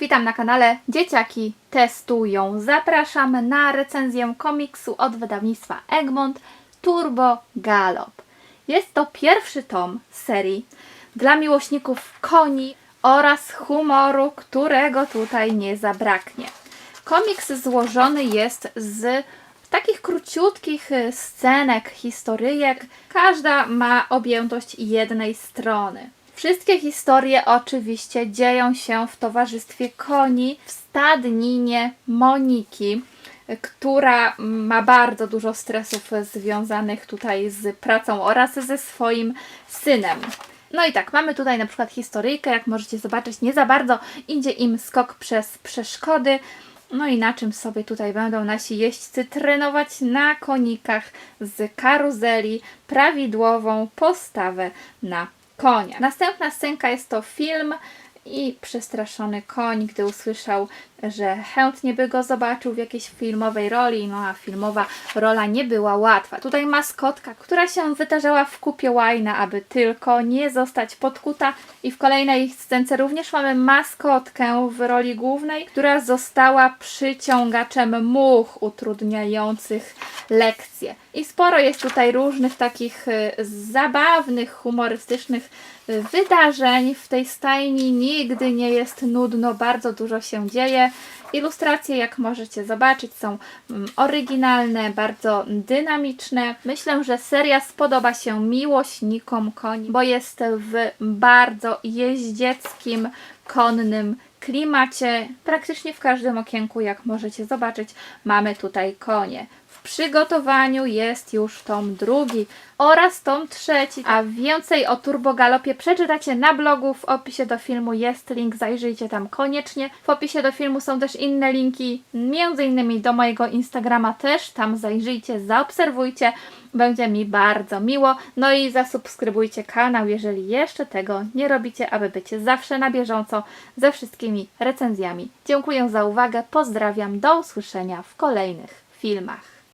Witam na kanale Dzieciaki Testują. Zapraszam na recenzję komiksu od wydawnictwa Egmont Turbo Galop. Jest to pierwszy tom serii dla miłośników koni oraz humoru, którego tutaj nie zabraknie. Komiks złożony jest z takich króciutkich scenek, historyjek. Każda ma objętość jednej strony. Wszystkie historie oczywiście dzieją się w towarzystwie koni w stadninie Moniki, która ma bardzo dużo stresów związanych tutaj z pracą oraz ze swoim synem. No i tak, mamy tutaj na przykład historyjkę, jak możecie zobaczyć, nie za bardzo idzie im skok przez przeszkody. No i na czym sobie tutaj będą nasi jeźdźcy trenować na konikach z karuzeli prawidłową postawę na konia. Następna scenka jest to film i przestraszony koń, gdy usłyszał, że chętnie by go zobaczył w jakiejś filmowej roli, no a filmowa rola nie była łatwa. Tutaj maskotka, która się wytarzała w kupie łajna, aby tylko nie zostać podkuta i w kolejnej scence również mamy maskotkę w roli głównej, która została przyciągaczem much utrudniających lekcje. I sporo jest tutaj różnych takich y, zabawnych, humorystycznych y, wydarzeń. W tej stajni nigdy nie jest nudno, bardzo dużo się dzieje. Ilustracje, jak możecie zobaczyć, są mm, oryginalne, bardzo dynamiczne. Myślę, że seria spodoba się miłośnikom koni, bo jest w bardzo jeździeckim, konnym klimacie. Praktycznie w każdym okienku, jak możecie zobaczyć, mamy tutaj konie. Przygotowaniu jest już tom drugi oraz tom trzeci, a więcej o Turbo Galopie przeczytacie na blogu. W opisie do filmu jest link, zajrzyjcie tam koniecznie. W opisie do filmu są też inne linki, między innymi do mojego Instagrama też, tam zajrzyjcie, zaobserwujcie. Będzie mi bardzo miło. No i zasubskrybujcie kanał, jeżeli jeszcze tego nie robicie, aby być zawsze na bieżąco ze wszystkimi recenzjami. Dziękuję za uwagę, pozdrawiam, do usłyszenia w kolejnych filmach.